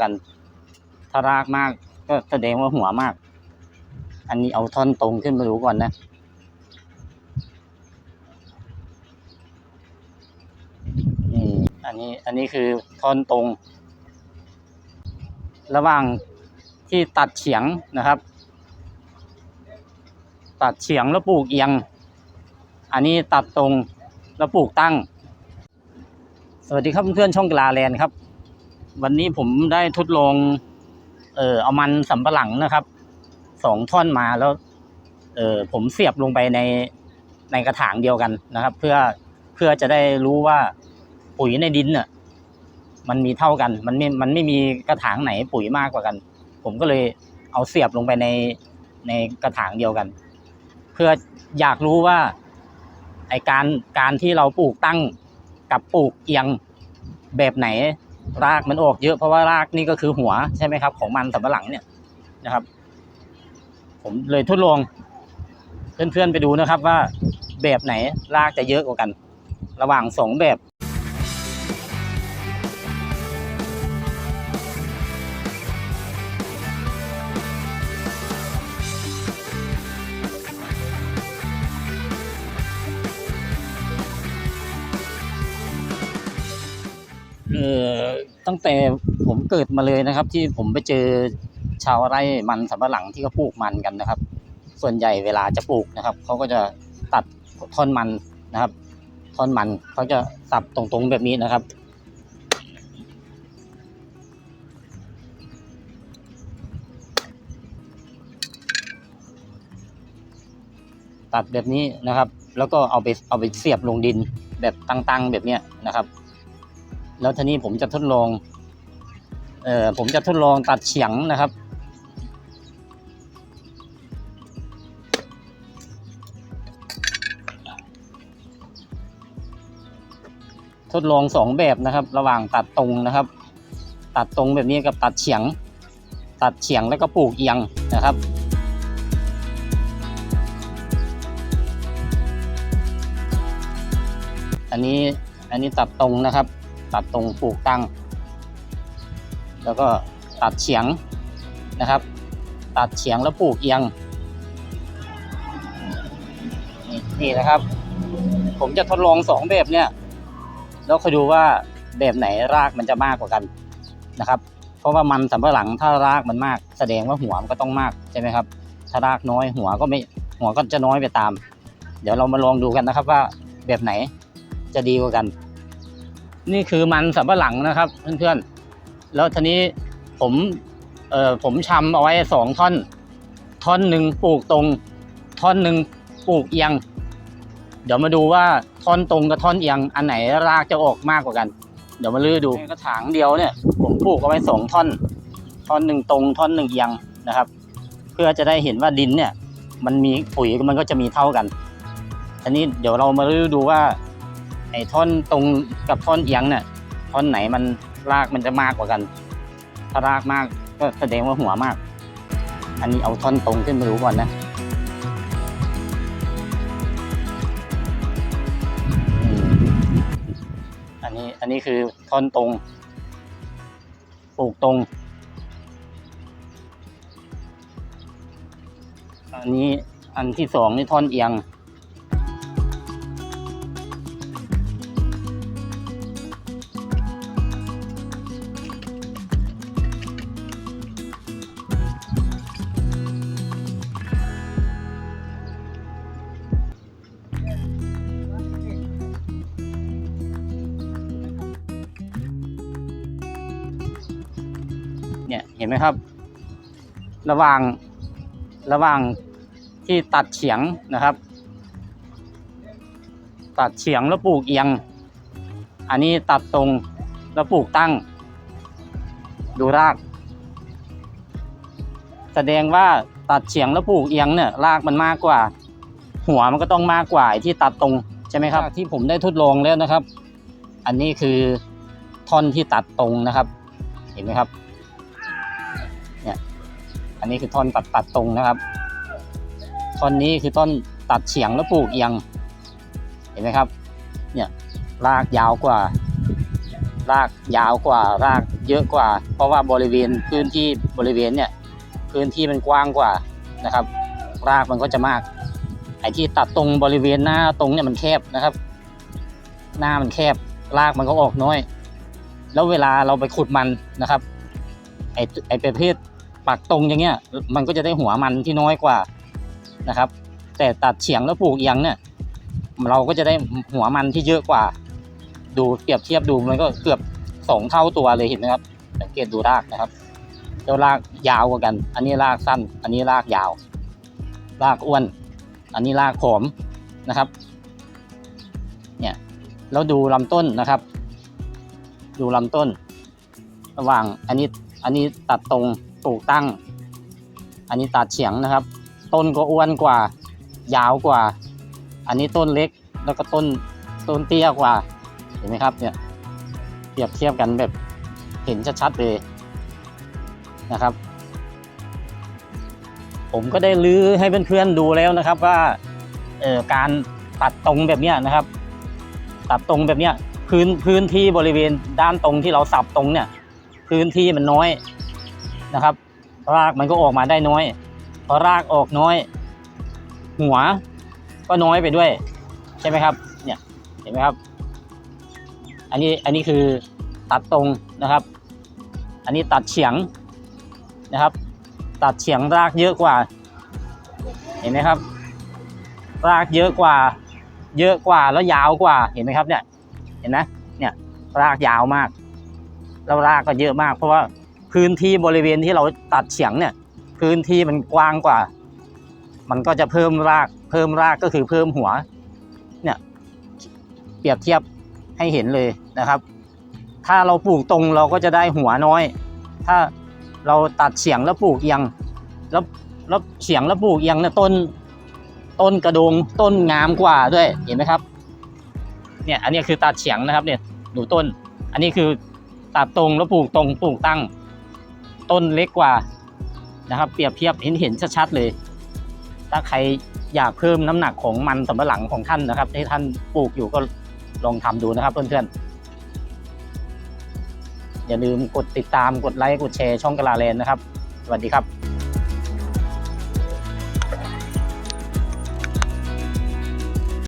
กัน ถ้ารากมากก็แสดงว่าหัวมาก อันนี้เอาท่อนตรงขึ้นมาดูก่อนนะ นี่ อันนี้ อันนี้คือท่อนตรง ระหว่างที่ตัดเฉียงนะครับ ตัดเฉียงแล้วปลูกเอียง อันนี้ตัดตรงแล้วปลูกตั้ง สวัสดีครับเพื่อนๆช่องกลาแลนครับ วันนี้ผมได้ทดลอง เออเอามันสำปะหลังนะครับ สองท่อนมาแล้ว เออผมเสียบลงไปในในกระถางเดียวกันนะครับ เพื่อเพื่อจะได้รู้ว่าปุ๋ยในดินเนี่ยมันมีเท่ากัน มันไม่มันไม่มีกระถางไหนปุ๋ยมากกว่ากัน ผมก็เลยเอาเสียบลงไปในในกระถางเดียวกัน เพื่ออยากรู้ว่าไอการการที่เราปลูกตั้งกับปลูกเอียงแบบไหน รากมันออกเยอะเพราะว่ารากนี่ก็คือหัวใช่ไหมครับ ของมันสำปะหลังเนี่ยนะครับ ผมเลยทดลองเพื่อนๆไปดูนะครับว่าแบบไหนรากจะเยอะกว่ากัน ระหว่างสองแบบ เออตั้งแต่ผมเกิดมาเลยนะครับ ที่ผมไปเจอชาวไร่มันสำปะหลังที่เขาปลูกมันกันนะครับ ส่วนใหญ่เวลาจะปลูกนะครับเขาก็จะตัดท่อนมันนะครับ ท่อนมันเขาจะสับตรงๆแบบนี้นะครับตัดแบบนี้นะครับ แล้วก็เอาไปเอาไปเสียบลงดินแบบตั้งๆแบบเนี้ยนะครับ แล้วทีนี้ผมจะทดลอง เอ่อผมจะทดลองตัดเฉียงนะครับ ทดลองสองแบบนะครับ ระหว่างตัดตรงนะครับ ตัดตรงแบบนี้กับตัดเฉียง ตัดเฉียงแล้วก็ปลูกเอียงนะครับอันนี้อันนี้ตัดตรงนะครับ ตัดตรงปลูกตั้ง แล้วก็ตัดเฉียงนะครับ ตัดเฉียงแล้วปลูกเอียง นี่นะครับ ผมจะทดลองสองแบบเนี่ย แล้วคอยดูว่าแบบไหนรากมันจะมากกว่ากันนะครับ เพราะว่ามันสำปะหลังถ้ารากมันมากแสดงว่าหัวมันก็ต้องมากใช่ไหมครับ ถ้ารากน้อยหัวก็ไม่หัวก็จะน้อยไปตาม เดี๋ยวเรามาลองดูกันนะครับว่าแบบไหนจะดีกว่ากัน นี่คือมันสำปะหลังนะครับเพื่อนๆ แล้วทีนี้ผมเอ่อผมชำเอาไว้สองท่อน ท่อนหนึ่งปลูกตรง ท่อนหนึ่งปลูกเอียง เดี๋ยวมาดูว่าท่อนตรงกับท่อนเอียง อันไหนรากจะออกมากกว่ากัน เดี๋ยวมาลื้อดูกระถางเดียวเนี่ย ผมปลูกเอาไว้สองท่อน ท่อนหนึ่งตรง ท่อนหนึ่งเอียงนะครับ เพื่อจะได้เห็นว่าดินเนี่ย มันมีปุ๋ยมันก็จะมีเท่ากันอันนี้เดี๋ยวเรามาลื้อดูว่า ไอ้ท่อนตรงกับท่อนเอียงเนี่ยท่อนไหนมันรากมันจะมากกว่ากัน ถ้ารากมากก็แสดงว่าหัวมาก อันนี้เอาท่อนตรงขึ้นมาดูก่อนนะอันนี้อันนี้คือท่อนตรงปลูกตรง อันนี้อันที่สองนี่ท่อนเอียง นไหมครับ ระหว่างระหว่างที่ตัดเฉียงนะครับ ตัดเฉียงแล้วปลูกเอียง อันนี้ตัดตรงแล้วปลูกตั้ง ดูราก แสดงว่าตัดเฉียงแล้วปลูกเอียงเนี่ยรากมันมากกว่า หัวมันก็ต้องมากกว่าไอ้ที่ตัดตรงใช่ไหมครับ ที่ผมได้ทดลองแล้วนะครับ อันนี้คือท่อนที่ตัดตรงนะครับ เห็นไหมครับอั นนี้คือท่อนตัดตัดตรงนะครับ ท่อนนี้คือต้นตัดเฉียงแล้วปลูกเอียง เห็นไหมครับ เนี่ยรากยาวกว่า รากยาวกว่ารากเยอะกว่า เพราะว่าบริเวณพื้นที่บริเวณเนี่ยพื้นที่มันกว้างกว่านะครับ รากมันก็จะมาก ไอ้ที่ตัดตรงบริเวณหน้าตรงเนี่ยมันแคบนะครับ หน้ามันแคบรากมันก็ออกน้อย แล้วเวลาเราไปขุดมันนะครับ ไอ้ไอ้ประเภท ปักตรงอย่างเงี้ย มันก็จะได้หัวมันที่น้อยกว่านะครับ แต่ตัดเฉียงแล้วปลูกเอียงเนี่ย เราก็จะได้หัวมันที่เยอะกว่า ดูเปรียบเทียบดูมันก็เกือบสองเท่าตัวเลยเห็นไหมครับ สังเกตดูรากนะครับเจ้ารากยาวกว่ากัน อันนี้รากสั้น อันนี้รากยาว รากอ้วน อันนี้รากผอมนะครับ เนี่ยแล้วดูลำต้นนะครับ ดูลำต้น ระหว่างอันนี้อันนี้ตัดตรง ลูกตั้ง อันนี้ตัดเฉียงนะครับ ต้นก็อ้วนกว่า ยาวกว่า อันนี้ต้นเล็กแล้วก็ต้นต้นเตี้ยกว่า เห็นไหมครับเนี่ยเปรียบเทียบกันแบบเห็นชัดๆเลยนะครับ ผมก็ได้ลื้อให้เพื่อนๆดูแล้วนะครับว่าเอ่อการตัดตรงแบบเนี้ยนะครับ ตัดตรงแบบเนี้ยพื้นพื้นที่บริเวณด้านตรงที่เราสับตรงเนี่ย พื้นที่มันน้อย นะครับ รากมันก็ออกมาได้น้อยพอรากออกน้อย หัวก็น้อยไปด้วย ใช่ไหมครับ เนี่ยเห็นไหมครับ อันนี้อันนี้คือตัดตรงนะครับ อันนี้ตัดเฉียงนะครับ ตัดเฉียงรากเยอะกว่า เห็นไหมครับ รากเยอะกว่า เยอะกว่าแล้วยาวกว่าเห็นไหมครับเนี่ย เห็นไหมเนี่ยรากยาวมาก แล้วรากก็เยอะมาก เพราะว่า พื้นที่บริเวณที่เราตัดเฉียงเนี่ย พื้นที่มันกว้างกว่า มันก็จะเพิ่มราก เพิ่มรากก็คือเพิ่มหัว เนี่ย เปรียบเทียบให้เห็นเลยนะครับ ถ้าเราปลูกตรงเราก็จะได้หัวน้อย ถ้าเราตัดเฉียงแล้วปลูกเอียง แล้วแล้วเฉียงแล้วปลูกเอียงเนี่ยต้น ต้นกระดงต้นงามกว่าด้วย เห็นไหมครับ เนี่ย อันนี้คือตัดเฉียงนะครับ เนี่ยดูต้น อันนี้คือตัดตรงแล้วปลูกตรงปลูกตั้ง ต้นเล็กกว่านะครับ เปรียบเทียบเห็นเห็นชัดๆเลย ถ้าใครอยากเพิ่มน้ำหนักของมันสำปะหลังของท่านนะครับที่ท่านปลูกอยู่ก็ลองทำดูนะครับเพื่อนๆอย่าลืมกดติดตามกดไลค์กดแชร์ช่องกะลาแลนนะครับ สวัสดีครับ